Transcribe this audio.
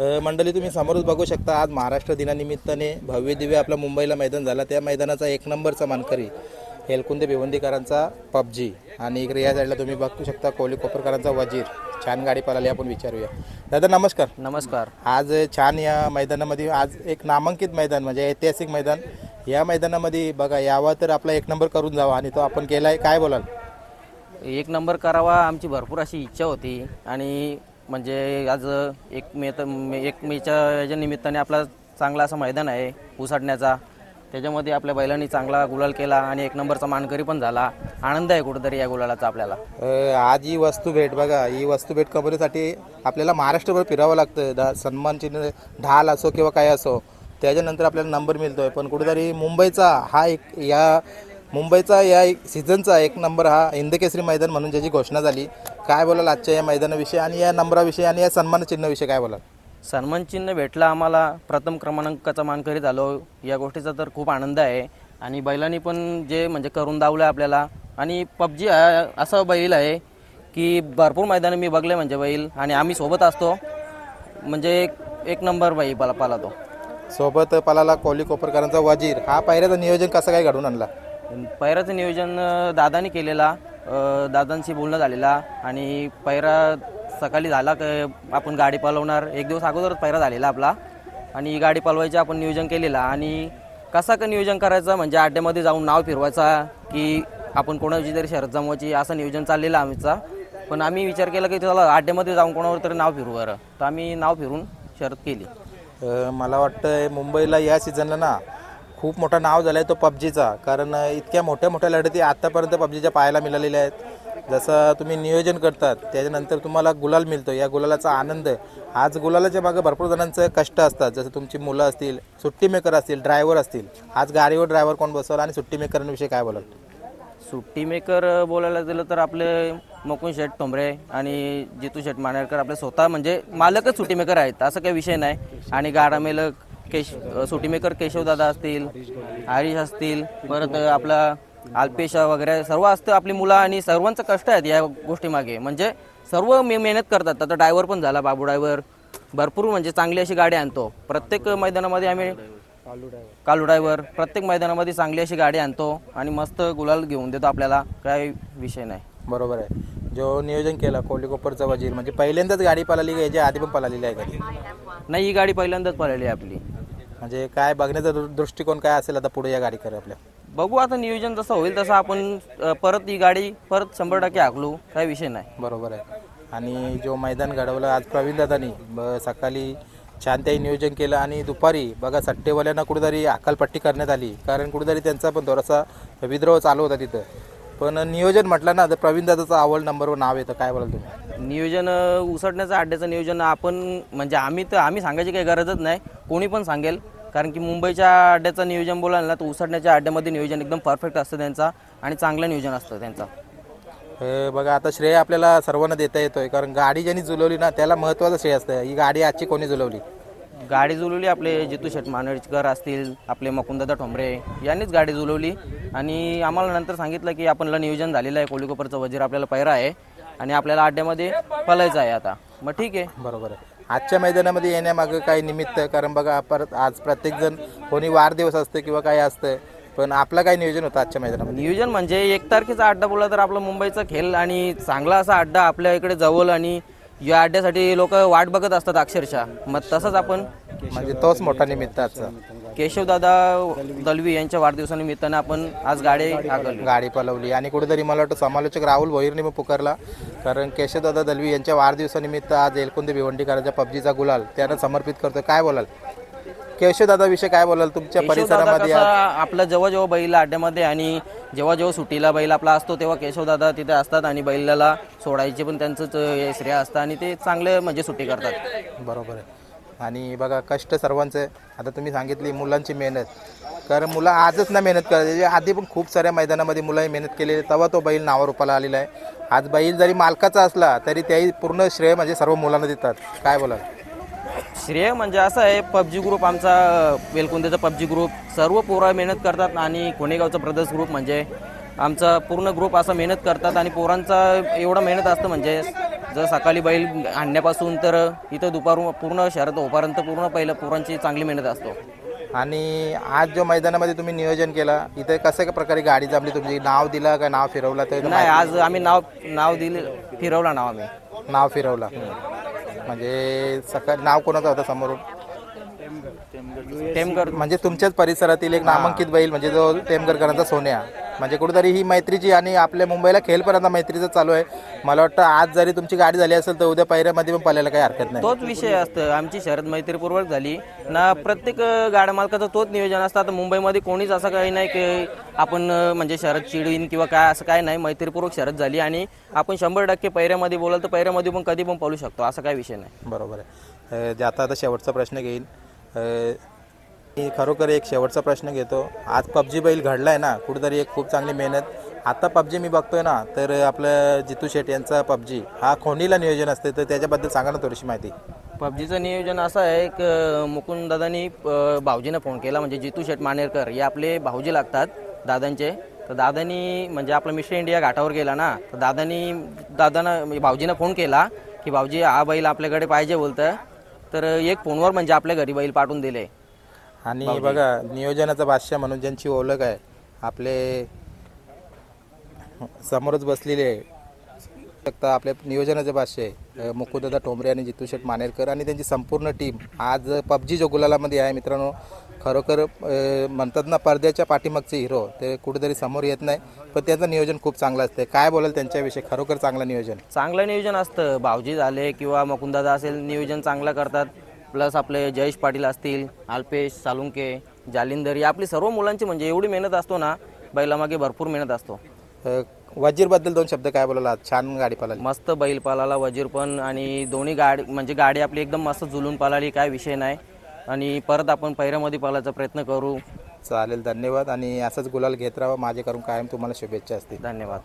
मंडळी तुम्ही समोरच बघू शकता आज महाराष्ट्र दिनानिमित्ताने भव्य दिव्य आपला मुंबईला मैदान झाला. त्या मैदानाचा एक नंबरचा मानकरी हेलकुंदे भिवंडीकरांचा पबजी. आणि इकडे या साईडला तुम्ही बघू शकता कोहली कोपरकरांचा वजीर. छान गाडी पळाली आपण विचारूया. दादा नमस्कार. नमस्कार. आज छान या मैदानामध्ये आज एक नामांकित मैदान म्हणजे ऐतिहासिक मैदान. या मैदानामध्ये बघा यावा तर आपला एक नंबर करून जावा आणि तो आपण केला आहे काय बोलाल? एक नंबर करावा आमची भरपूर अशी इच्छा होती. आणि म्हणजे आज एक मे तर मे- एक मेच्या याच्या निमित्ताने आपला चांगला असं मैदान आहे उसाटण्याचा त्याच्यामध्ये आपल्या बैलांनी चांगला गुलाल केला आणि एक नंबरचा मानकरी पण झाला. आनंद आहे कुठेतरी या गुलालाचा आपल्याला. आज ही वस्तू भेट बघा ही वस्तू भेट कमवण्यासाठी आपल्याला महाराष्ट्रभर फिरावं लागतं दा सन्मान चिन्ह ढाल असो किंवा काय असो त्याच्यानंतर आपल्याला नंबर मिळतोय. पण कुठेतरी मुंबईचा हा एक या मुंबईचा या एक सीझनचा एक नंबर हा हिंदकेसरी मैदान म्हणून ज्याची घोषणा झाली काय बोलाल आजच्या या मैदानाविषयी आणि या नंबराविषयी आणि या सन्मान चिन्हाविषयी काय बोलाल? सन्मान चिन्ह भेटला आम्हाला प्रथम क्रमांकाचा मानकरी झालो. या गोष्टीचा तर खूप आनंद आहे. आणि बैलांनी पण जे म्हणजे करून दावलं आपल्याला. आणि पबजी असा बैल आहे की भरपूर मैदानं मी बघले म्हणजे बैल. आणि आम्ही सोबत असतो. म्हणजे एक एक नंबर बैल पाला पाला तो सोबत पलाला कोहली कोपरकरांचा वजीर. हा पायऱ्याचं नियोजन कसं काय घडून आणला? पैराचं नियोजन दादानी केलेला. दादांशी बोलणं झालेला आणि पैरा सकाळी झाला आपण गाडी पळवणार एक दिवस अगोदरच पैरा झालेला आपला. आणि ही गाडी पळवायची आपण नियोजन केलेला. आणि कसा का नियोजन करायचं? म्हणजे अड्ड्यामध्ये जाऊन नाव फिरवायचा की आपण कोणाची तरी शरद जमवायची असं नियोजन चाललेलं आमचा. पण आम्ही विचार केला की चला अड्ड्यामध्ये जाऊन कोणावर तरी नाव फिरवू बरं. तर आम्ही नाव फिरून शरद केली. मला वाटतं मुंबईला या सीझनला ना खूप मोठं नाव झालं आहे तो पबजीचा. कारण इतक्या मोठ्या मोठ्या लढती आत्तापर्यंत पबजीच्या पाहायला मिळालेल्या आहेत. जसं तुम्ही नियोजन करतात त्याच्यानंतर तुम्हाला गुलाल मिळतो. या गुलालाचा आनंद आज गुलालाच्या मागे भरपूर जणांचं कष्ट असतात. जसं तुमची मुलं असतील सुट्टी मेकर असतील ड्रायव्हर असतील. आज गाडीवर ड्रायव्हर कोण बसवला आणि सुट्टी मेकरांविषयी काय बोलाल? सुट्टी मेकर बोलायला गेलं तर आपले मकुन शेठ ठोंबरे आणि जितू शेठ मानेरकर आपले स्वतः म्हणजे मालकच सुट्टी मेकर आहेत. असं काही विषय नाही. आणि गाडा मेलक केश सुट्टी मेकर केशवदादा असतील हरीश असतील परत आपला अल्पेश वगैरे सर्व असतं आपली मुलं आणि सर्वांचं कष्ट आहेत या गोष्टीमागे. म्हणजे सर्व मे मेहनत करतात. आता ड्रायव्हर पण झाला बाबू ड्रायव्हर. भरपूर म्हणजे चांगली अशी गाडी आणतो. प्रत्येक मैदानामध्ये आम्ही कालू ड्रायव्हर. प्रत्येक मैदानामध्ये चांगली अशी गाडी आणतो आणि मस्त गुलाल घेऊन देतो आपल्याला. काही विषय नाही. बरोबर आहे. जो नियोजन केला कोपरचा वजीर म्हणजे पहिल्यांदाच गाडी पळाली याच्या आधी पण पळालेली आहे का नाही ही गाडी पहिल्यांदाच पळाली आहे आपली. म्हणजे काय बघण्याचा दृ- दृष्टिकोन काय असेल आता पुढे या गाडीकडे आपल्या? बघू आता नियोजन जसं होईल तसं आपण अ, परत ही गाडी परत शंभर टक्के हाकलू काही विषय नाही. बरोबर आहे. आणि जो मैदान घडवलं आज प्रवीण दादानी सकाळी छान त्याही नियोजन केलं आणि दुपारी बघा सट्टेवाल्यांना कुठेतरी अकालपट्टी करण्यात आली. कारण कुठेतरी त्यांचा पण थोडासा विद्रोह चालू होता तिथं. पण नियोजन म्हटलं ना तर प्रवीण दादाचं आवड नंबरवर नाव येतं. काय बोलाल तुम्ही? नियोजन अ, उसडण्याचं अड्ड्याचं नियोजन आपण म्हणजे आम्ही तर आम्ही सांगायची काही गरजच नाही. कोणी पण सांगेल. कारण की मुंबईच्या अड्ड्याचं नियोजन बोलाल ना तर उसडण्याच्या अड्ड्यामध्ये नियोजन एकदम परफेक्ट असतं त्यांचा आणि चांगलं नियोजन असतं त्यांचा. हे बघा आता श्रेय आपल्याला सर्वांना देता येतोय. कारण गाडी ज्यांनी जुलवली ना त्याला महत्त्वाचं श्रेय असतं. ही गाडी आजची कोणी जुलवली? गाडी जुलवली आपले जितू शेट मानडकर असतील आपले मकुंदादा ठोंबरे यांनीच गाडी जुलवली. आणि आम्हाला नंतर सांगितलं की आपल्याला नियोजन झालेलं आहे. कोळीकोपरचं वजीर आपल्याला पैरा आहे. आणि आपल्याला अड्ड्यामध्ये पलायचं आहे आता. मग ठीक आहे. बरोबर आहे. आजच्या मैदानामध्ये येण्यामागं काही निमित्त कारण बघा परत आज प्रत्येकजण कोणी वाढदिवस असतं किंवा काही असतं पण आपलं काय नियोजन होतं आजच्या मैदानामध्ये? नियोजन म्हणजे एक तारखेचा अड्डा बोलला तर आपला मुंबईचा खेळ आणि चांगला असा अड्डा आपल्या इकडे जवळ आणि या अड्ड्यासाठी लोक वाट बघत असतात अक्षरशः. मग तसंच आपण म्हणजे तोच मोठा निमित्त आजचा. केशवदादा दलवी यांच्या वाढदिवसानिमित्तानं आपण आज गाडी गाडी पलवली आणि कुठेतरी मला वाटतं समालोचक राहुल भोईरने मग पुकारला. कारण केशवदादा दलवी यांच्या वाढदिवसानिमित्त आज एलकुंदे भिवंडीकरांच्या पबजीचा गुलाल त्यांना समर्पित करतो काय बोलाल? केशवदादा विषय काय बोलाल? तुमच्या केशवदादा परिसरामध्ये कसा आपला जेव्हा जेव्हा बैल अड्ड्यामध्ये आणि जेव्हा जेव्हा सुट्टीला बैल आपला असतो तेव्हा केशवदादा तिथे असतात आणि बैलाला सोडायचे पण त्यांचंच हे श्रेय असतं आणि ते चांगले म्हणजे सुट्टी करतात. बरोबर आहे. आणि बघा कष्ट सर्वांचं. आता तुम्ही सांगितली मुलांची मेहनत. कारण मुलं आजच ना मेहनत करायची म्हणजे आधी पण खूप साऱ्या मैदानामध्ये मुलांनी मेहनत केली तेव्हा तो बैल नावारूपाला आलेला आहे. आज बैल जरी मालकाचा असला तरी त्याही पूर्ण श्रेय म्हणजे सर्व मुलांना देतात. काय बोलाल? श्रेय म्हणजे असं आहे पबजी ग्रुप आमचा वेलकुंदेचा पबजी ग्रुप सर्व पोरं मेहनत करतात आणि कोणेगावचा ब्रदर्स ग्रुप म्हणजे आमचा पूर्ण ग्रुप असा मेहनत करतात आणि पोरांचा एवढा मेहनत असतं म्हणजे जर सकाळी बैल आणण्यापासून तर इथं दुपार पूर्ण शहरात होईपर्यंत पूर्ण पहिलं पोरांची चांगली मेहनत असतो. आणि आज जो मैदानामध्ये तुम्ही नियोजन केला इथे कसं प्रकारे गाडी जमली? तुमची नाव दिला का नाव फिरवला तर नाही आज आम्ही नाव नाव दिले फिरवला नाव आम्ही. नाव फिरवला. म्हणजे सकाळी नाव कोणाचं होतं समोरून? टेमकर म्हणजे तुमच्याच परिसरातील एक नामांकित बैल म्हणजे जो टेमगरकरांचा सोन्या. म्हणजे कुठेतरी ही मैत्रीची आणि आपल्या मुंबईला खेळपर्यंत मैत्रीचं चालू आहे. मला वाटतं आज जरी तुमची गाडी झाली असेल तर उद्या पैऱ्यामध्ये पण पळायला काही हरकत नाही. तोच विषय असतं. आमची शरद मैत्रीपूर्वक झाली. ना प्रत्येक गाड्या मालकाचं तोच नियोजन असतं. आता मुंबईमध्ये कोणीच असं काही नाही की आपण म्हणजे शरद चिडवीन किंवा काय असं काय नाही. मैत्रीपूर्वक शरद झाली आणि आपण शंभर टक्के पैऱ्यामध्ये बोलाल तर पैऱ्यामध्ये पण कधी पण पळू शकतो. असा काही विषय नाही. बरोबर आहे. जे आता आता शेवटचा प्रश्न घेईन. अ, मी खरोखर एक शेवटचा प्रश्न घेतो. आज पबजी बैल घडलाय ना कुठेतरी एक खूप चांगली मेहनत. आता पबजी मी बघतोय ना तर आपलं जितू शेट यांचा पबजी हा खोनीला नियोजन असते तर त्याच्याबद्दल सांगा ना थोडीशी माहिती. पबजीचं नियोजन असं आहे की मुकुंद दादानी भाऊजीनं फोन केला म्हणजे जितू शेट मानेरकर हे आपले भाऊजी लागतात दादांचे. तर दादानी म्हणजे आपला मिस्टर इंडिया घाटावर गेला ना तर दादानी दादानं म्हणजे भाऊजीनं फोन केला की भाऊजी हा बैल आपल्याकडे पाहिजे बोलतं तर एक फोनवर म्हणजे आपल्या घरी बैल पाठवून दिले. आणि बघा नियोजनाचा बादशाह म्हणून ज्यांची ओळख आहे आपले समोरच बसलेले शकता आपले नियोजनाचे बादशाह मुकुंददा टोंबरे आणि जितू शेठ मानेरकर आणि त्यांची संपूर्ण टीम. आज पबजी जो गुलालामध्ये आहे मित्रांनो खरोखर म्हणतात ना पडद्याच्या पाठीमागचे हिरो. ते कुठेतरी समोर येत नाही पण त्यांचं नियोजन खूप चांगलं असते काय बोलाल त्यांच्याविषयी? खरोखर चांगलं नियोजन. चांगलं नियोजन असतं. भाऊजी झाले किंवा मुकुंदादा असेल नियोजन चांगलं करतात. प्लस आपले जयेश पाटील असतील अल्पेश सालुंके जालिंदर या आपली सर्व मुलांची म्हणजे एवढी मेहनत असतो ना बैलामागे भरपूर मेहनत असतो. वजीरबद्दल दोन शब्द काय बोलाल छान गाडी पळाली. मस्त बैल पालाला वजीर पण आणि दोन्ही गाडी म्हणजे गाडी आपली एकदम मस्त झुलून पालाली काय विषय नाही. आणि परत आपण पैऱ्यामध्ये पालायचा प्रयत्न करू. चालेल धन्यवाद. आणि असंच गुलाल घेत राहा माझे करून कायम तुम्हाला शुभेच्छा असतील. धन्यवाद.